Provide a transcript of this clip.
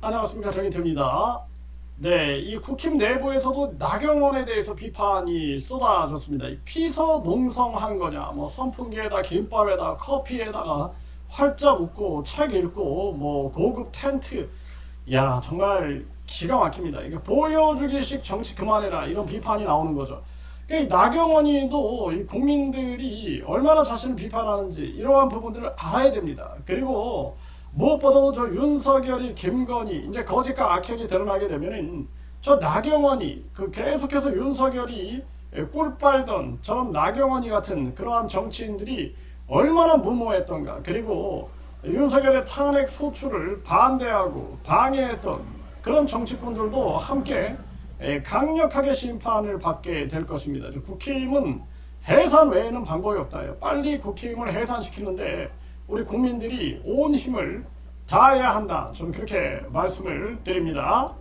안녕하십니까 정인태입니다. 네, 이 국힘 내부에서도 나경원에 대해서 비판이 쏟아졌습니다. 이 피서 농성한 거냐, 뭐 선풍기에다 김밥에다 커피에다가 활짝 웃고 책 읽고 뭐 고급 텐트, 야 정말 기가 막힙니다. 이게 보여주기식 정치 그만해라 이런 비판이 나오는 거죠. 그러니까 이 나경원이도 이 국민들이 얼마나 자신을 비판하는지 이러한 부분들을 알아야 됩니다. 그리고 무엇보다도 저 윤석열이 김건희 이제 거짓과 악행이 드러나게 되면은 저 나경원이 그 계속해서 윤석열이 꿀 빨던 저런 나경원이 같은 그러한 정치인들이 얼마나 무모했던가 그리고 윤석열의 탄핵 소추를 반대하고 방해했던 그런 정치꾼들도 함께 에, 강력하게 심판을 받게 될 것입니다. 저 국힘은 해산 외에는 방법이 없다요. 빨리 국힘을 해산시키는데 우리 국민들이 온 힘을 다해야 한다. 좀 그렇게 말씀을 드립니다.